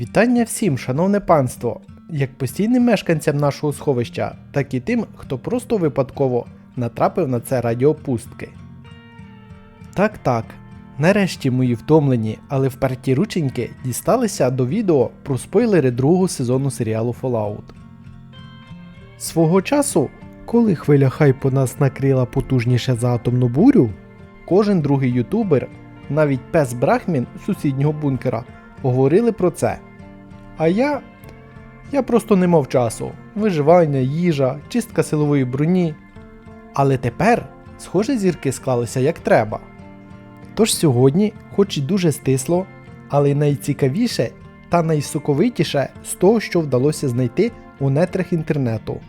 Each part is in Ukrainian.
Вітання всім, шановне панство, як постійним мешканцям нашого сховища, так і тим, хто просто випадково натрапив на це радіопустки. Так, так. Нарешті мої втомлені, але вперті рученьки дісталися до відео про спойлери другого сезону серіалу Fallout. Свого часу, коли хвиля хайпу нас накрила потужніше за атомну бурю, кожен другий ютубер, навіть пес Брахмін сусіднього бункера, говорили про це. А я. Я просто не мав часу. Виживання, їжа, чистка силової броні. Але тепер, схоже, зірки склалися як треба. Тож сьогодні, хоч і дуже стисло, але найцікавіше та найсоковитіше з того, що вдалося знайти у нетрах інтернету.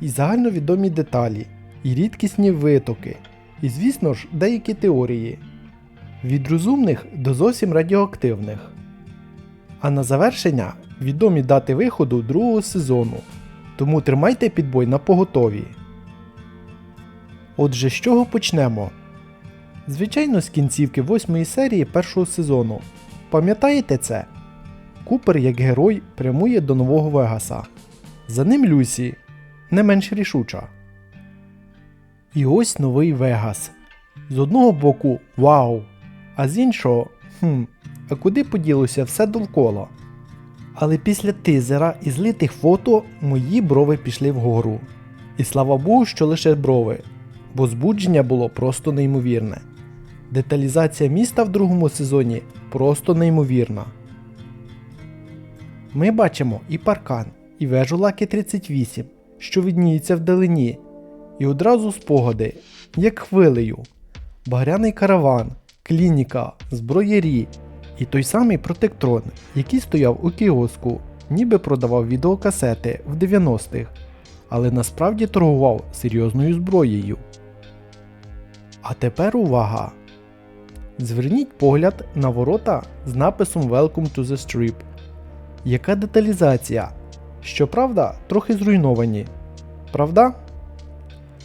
І загальновідомі деталі, і рідкісні витоки, і, звісно ж, деякі теорії. Від розумних до зовсім радіоактивних. А на завершення відомі дати виходу другого сезону. Тому тримайте підбой на поготові. Отже, з чого почнемо? Звичайно, з кінцівки восьмої серії першого сезону. Пам'ятаєте це? Купер як герой прямує до нового Вегаса. За ним Люсі, не менш рішуча. І ось новий Вегас. З одного боку вау, а з іншого хм, а куди поділося все довкола? Але після тизера і злитих фото мої брови пішли вгору. І слава Богу, що лише брови, бо збудження було просто неймовірне. Деталізація міста в другому сезоні просто неймовірна. Ми бачимо і паркан, і вежу Лаки 38, що відніється вдалині, і одразу спогади, як хвилею, багряний караван, клініка, зброярі і той самий протектрон, який стояв у кіоску, ніби продавав відеокасети в 90-х, але насправді торгував серйозною зброєю. А тепер увага! Зверніть погляд на ворота з написом Welcome to the Strip. Яка деталізація? Щоправда, трохи зруйновані. Правда?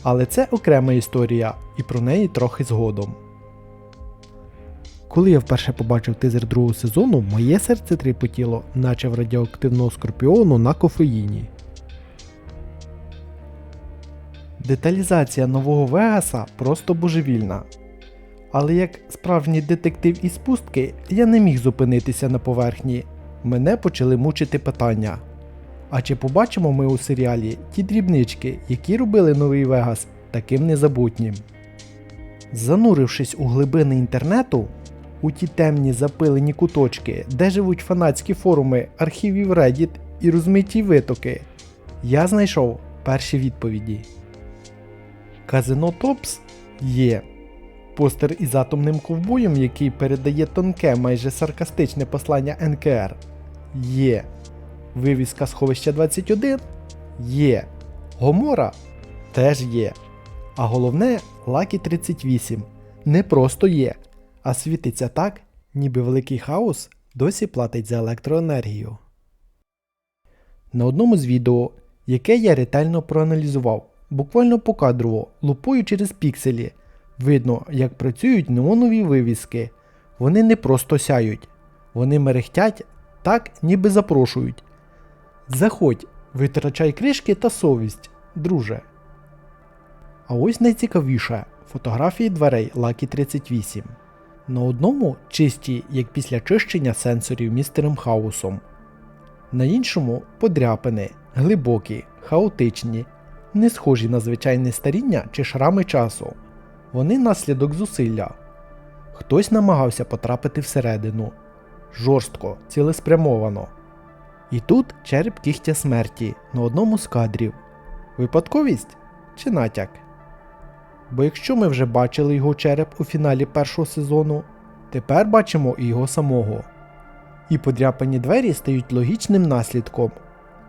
Але це окрема історія, і про неї трохи згодом. Коли я вперше побачив тизер другого сезону, моє серце тріпотіло, наче в радіоактивного скорпіону на кофеїні. Деталізація нового Вегаса просто божевільна. Але як справжній детектив із пустки, я не міг зупинитися на поверхні. Мене почали мучити питання. А чи побачимо ми у серіалі ті дрібнички, які робили новий Вегас таким незабутнім? Занурившись у глибини інтернету, у ті темні запилені куточки, де живуть фанатські форуми архівів Reddit і розмиті витоки, я знайшов перші відповіді. Казино Топс є. Постер із атомним ковбоєм, який передає тонке, майже саркастичне послання НКР. Є. Вивіска сховища 21 є. Гомора теж є. А головне, Лакі 38 не просто є, а світиться так, ніби великий хаос досі платить за електроенергію. На одному з відео, яке я ретельно проаналізував, буквально покадрово, лупою через пікселі, видно, як працюють неонові вивіски. Вони не просто сяють, вони мерехтять так, ніби запрошують. Заходь, витрачай кришки та совість, друже. А ось найцікавіше фотографії дверей Lucky 38. На одному чисті, як після чищення сенсорів містером Хаусом. На іншому подряпини, глибокі, хаотичні, не схожі на звичайне старіння чи шрами часу. Вони наслідок зусилля. Хтось намагався потрапити всередину. Жорстко, цілеспрямовано. І тут череп кігтя смерті на одному з кадрів. Випадковість чи натяк? Бо якщо ми вже бачили його череп у фіналі першого сезону, тепер бачимо і його самого. І подряпані двері стають логічним наслідком.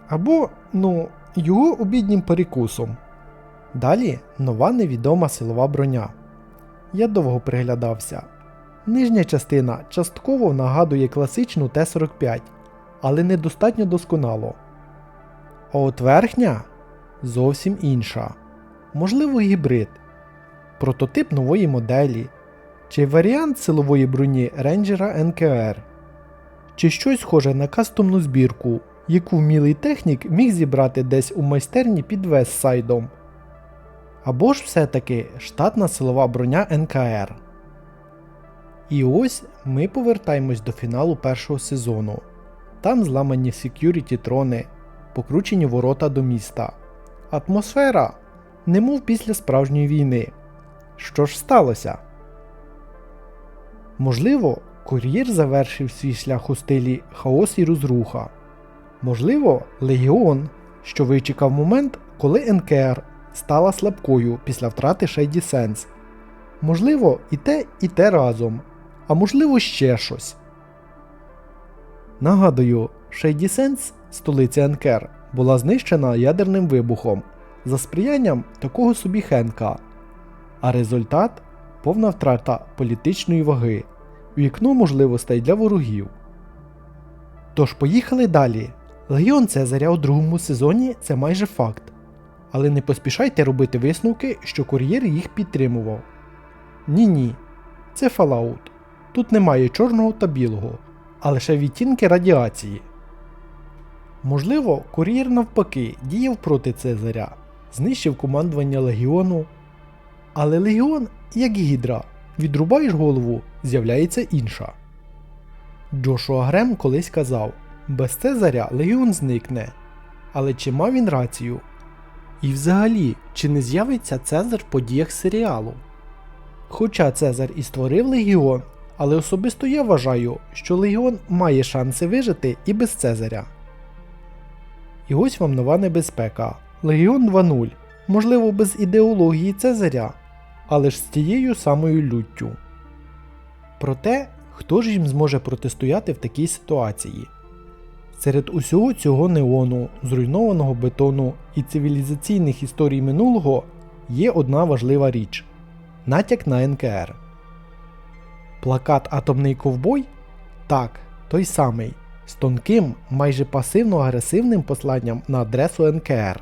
Або, ну, його обіднім перекусом. Далі нова невідома силова броня. Я довго приглядався. Нижня частина частково нагадує класичну Т-45, але недостатньо досконало. А от верхня зовсім інша. Можливо, гібрид, прототип нової моделі чи варіант силової броні рейнджера НКР. чи щось схоже на кастомну збірку, яку вмілий технік міг зібрати десь у майстерні під Вестсайдом. Або ж все-таки штатна силова броня НКР. І ось ми повертаємось до фіналу першого сезону. Там зламані секюріті трони, покручені ворота до міста. Атмосфера, немов після справжньої війни. Що ж сталося? Можливо, кур'єр завершив свій шлях у стилі хаос і розруха. Можливо, Легіон, що вичекав момент, коли НКР стала слабкою після втрати Шейді Сенс. Можливо, і те, і те разом, а можливо, ще щось. Нагадую, Шейді Сенс, столиця НКР, була знищена ядерним вибухом за сприянням такого собі Хенка, а результат повна втрата політичної ваги, вікно можливостей для ворогів. Тож поїхали далі. Легіон Цезаря у другому сезоні це майже факт. Але не поспішайте робити висновки, що кур'єр їх підтримував. Ні ні, це Fallout. Тут немає чорного та білого, а лише відтінки радіації. Можливо, кур'єр навпаки діяв проти Цезаря, знищив командування легіону. Але легіон, як гідра, відрубаєш голову, з'являється інша. Джошуа Грем колись казав: без Цезаря легіон зникне. Але чи мав він рацію? І взагалі, чи не з'явиться Цезар в подіях серіалу? Хоча Цезар і створив легіон, але особисто я вважаю, що легіон має шанси вижити і без Цезаря. І ось вам нова небезпека. Легіон 2.0, можливо, без ідеології Цезаря, але ж з тією самою люттю. Проте, хто ж їм зможе протистояти в такій ситуації? Серед усього цього неону, зруйнованого бетону і цивілізаційних історій минулого є одна важлива річ натяк на НКР. Плакат Атомний ковбой? Так, той самий, з тонким, майже пасивно-агресивним посланням на адресу НКР.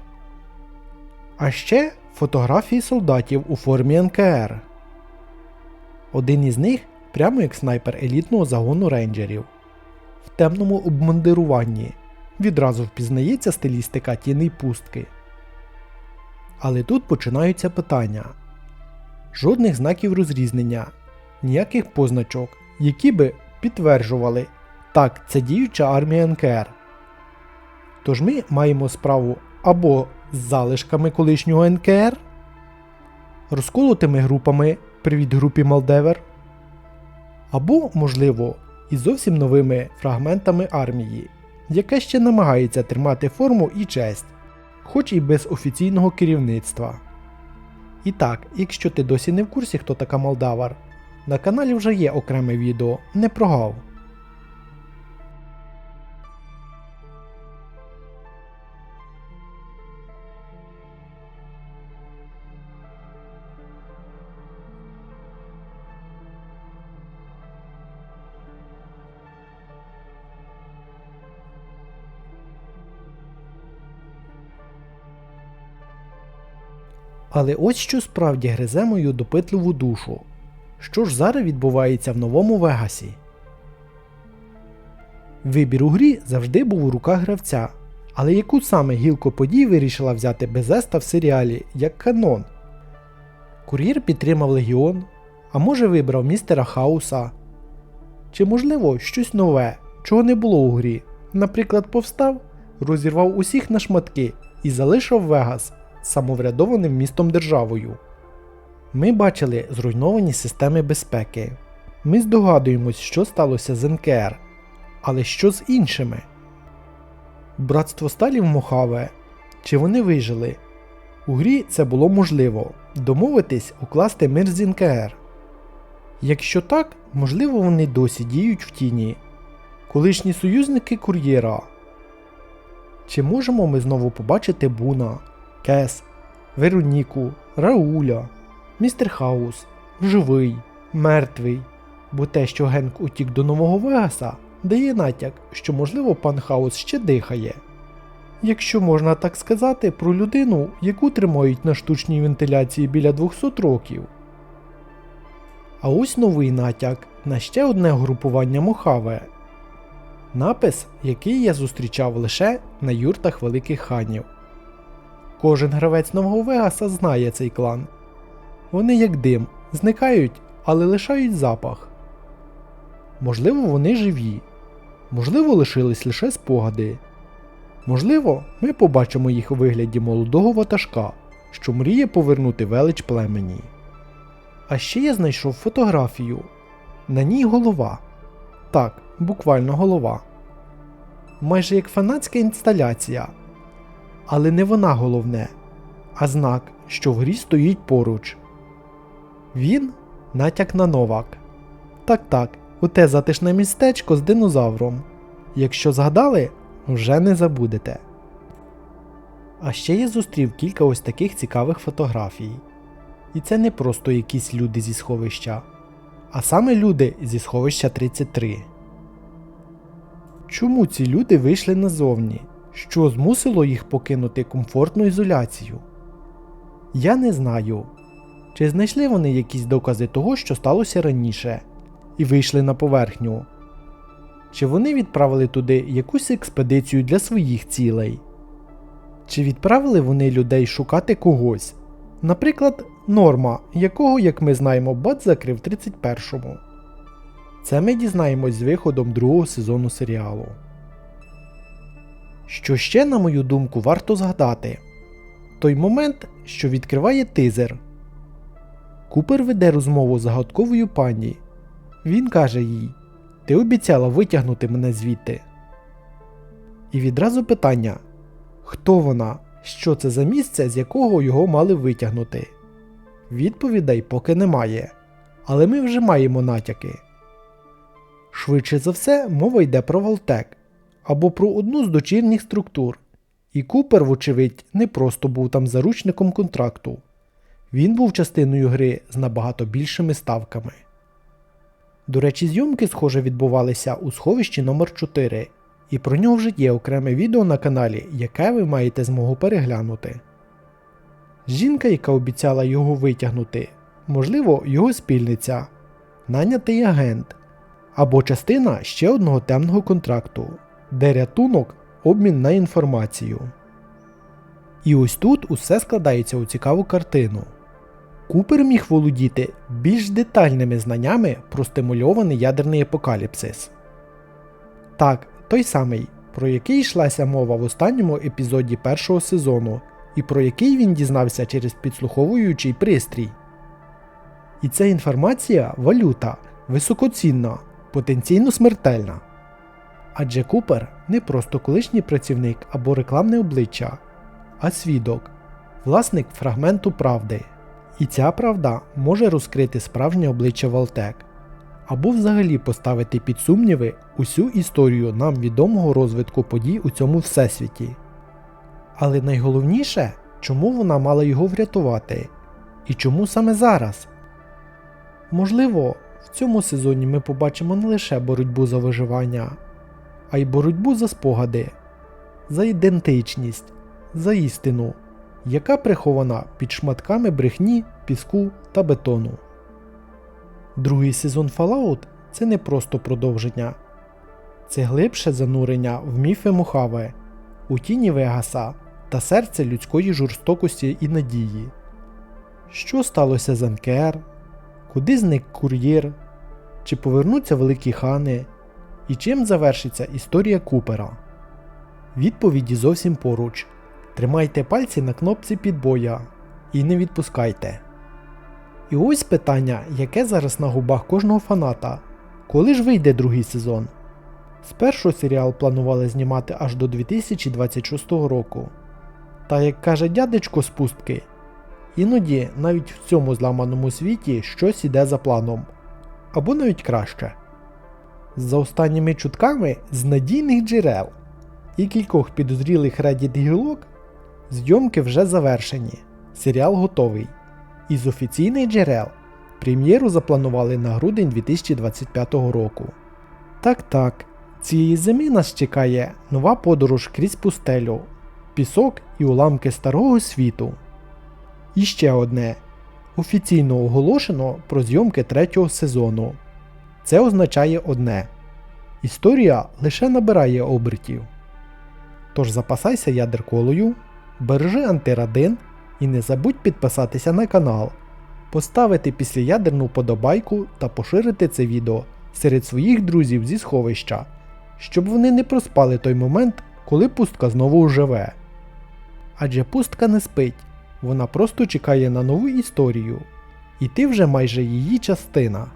А ще фотографії солдатів у формі НКР. Один із них прямо як снайпер елітного загону рейнджерів. В темному обмундируванні відразу впізнається стилістика тіни пустки. Але тут починаються питання. Жодних знаків розрізнення, ніяких позначок, які би підтверджували, так, це діюча армія НКР. Тож ми маємо справу або з залишками колишнього НКР, розколотими групами Привіт групі Малдевер, або, можливо, із зовсім новими фрагментами армії, яка ще намагається тримати форму і честь, хоч і без офіційного керівництва. І так, якщо ти досі не в курсі, хто така Молдавар, на каналі вже є окреме відео, не прогав. Але ось що справді гризе мою допитливу душу. Що ж зараз відбувається в новому Вегасі? Вибір у грі завжди був у руках гравця, але яку саме гілку подій вирішила взяти Безеста в серіалі як канон? Кур'єр підтримав Легіон, а може вибрав містера Хауса? Чи можливо щось нове, чого не було у грі? Наприклад, повстав, розірвав усіх на шматки і залишив Вегас самоврядованим містом державою. Ми бачили зруйновані системи безпеки. Ми здогадуємось, що сталося з НКР. Але що з іншими? Братство Сталів Мохаве. Чи вони вижили? У грі це було можливо домовитись укласти мир з НКР. Якщо так, можливо, вони досі діють в тіні. Колишні союзники кур'єра. Чи можемо ми знову побачити Буна, Кес, Вероніку, Рауля, Містер Хаус, живий, мертвий, бо те, що Генк утік до нового Вегаса, дає натяк, що, можливо, пан Хаус ще дихає. Якщо можна так сказати про людину, яку тримають на штучній вентиляції біля 200 років. А ось новий натяк на ще одне групування Мохаве. Напис, який я зустрічав лише на юртах великих ханів. Кожен гравець нового Вегаса знає цей клан. Вони як дим, зникають, але лишають запах. Можливо, вони живі, можливо, лишились лише спогади. Можливо, ми побачимо їх у вигляді молодого ватажка, що мріє повернути велич племені. А ще я знайшов фотографію. На ній голова. Так, буквально голова. Майже як фанатська інсталяція. Але не вона головне, а знак, що в грі стоїть поруч. Він натяк на новак. Так так, у те затишне містечко з динозавром. Якщо згадали, вже не забудете. А ще я зустрів кілька ось таких цікавих фотографій. І це не просто якісь люди зі сховища, а саме люди зі сховища 33. Чому ці люди вийшли назовні? Що змусило їх покинути комфортну ізоляцію? Я не знаю. Чи знайшли вони якісь докази того, що сталося раніше, і вийшли на поверхню? Чи вони відправили туди якусь експедицію для своїх цілей? Чи відправили вони людей шукати когось? Наприклад, Норма, якого, як ми знаємо, бат закрив 31-му. Це ми дізнаємось з виходом другого сезону серіалу. Що ще, на мою думку, варто згадати той момент, що відкриває тизер. Купер веде розмову з загадковою пані. Він каже їй: Ти обіцяла витягнути мене звідти. І відразу питання: Хто вона? Що це за місце, з якого його мали витягнути? Відповідей поки немає, але ми вже маємо натяки. Швидше за все, мова йде про Валтек або про одну з дочірніх структур. І Купер, вочевидь, не просто був там заручником контракту, він був частиною гри з набагато більшими ставками. До речі, зйомки, схоже, відбувалися у сховищі номер 4 і про нього вже є окреме відео на каналі, яке ви маєте змогу переглянути. Жінка, яка обіцяла його витягнути, можливо, його спільниця, нанятий агент або частина ще одного темного контракту, де рятунок обмін на інформацію. І ось тут усе складається у цікаву картину. Купер міг володіти більш детальними знаннями про стимульований ядерний апокаліпсис. Так, той самий, про який йшлася мова в останньому епізоді першого сезону, і про який він дізнався через підслуховуючий пристрій. І ця інформація валюта, високоцінна, потенційно смертельна. Адже Купер не просто колишній працівник або рекламне обличчя, а свідок, власник фрагменту правди. І ця правда може розкрити справжнє обличчя Валтек, або взагалі поставити під сумніви усю історію нам відомого розвитку подій у цьому всесвіті. Але найголовніше, чому вона мала його врятувати, і чому саме зараз? Можливо, в цьому сезоні ми побачимо не лише боротьбу за виживання, а й боротьбу за спогади, за ідентичність, за істину, яка прихована під шматками брехні, піску та бетону. Другий сезон Fallout це не просто продовження, це глибше занурення в міфи Мохаве, у тіні Вегаса та серце людської жорстокості і надії. Що сталося з Анкер? Куди зник кур'єр? Чи повернуться великі хани? І чим завершиться історія Купера? Відповіді зовсім поруч. Тримайте пальці на кнопці підбоя і не відпускайте. І ось питання, яке зараз на губах кожного фаната. Коли ж вийде другий сезон? Спершу серіал планували знімати аж до 2026 року. Та як каже дядечко з пустки, іноді навіть в цьому зламаному світі щось іде за планом, або навіть краще. За останніми чутками з надійних джерел і кількох підозрілих Reddit зйомки вже завершені, серіал готовий. Із офіційних джерел прем'єру запланували на грудень 2025 року. Так так, цієї зими нас чекає нова подорож крізь пустелю, пісок і уламки старого світу. І ще одне. Офіційно оголошено про зйомки третього сезону. Це означає одне: Історія лише набирає обертів. Тож запасайся ядерколою, бережи антирадин і не забудь підписатися на канал, поставити післяядерну вподобайку та поширити це відео серед своїх друзів зі сховища, щоб вони не проспали той момент, коли пустка знову оживе. Адже пустка не спить, вона просто чекає на нову історію, і ти вже майже її частина.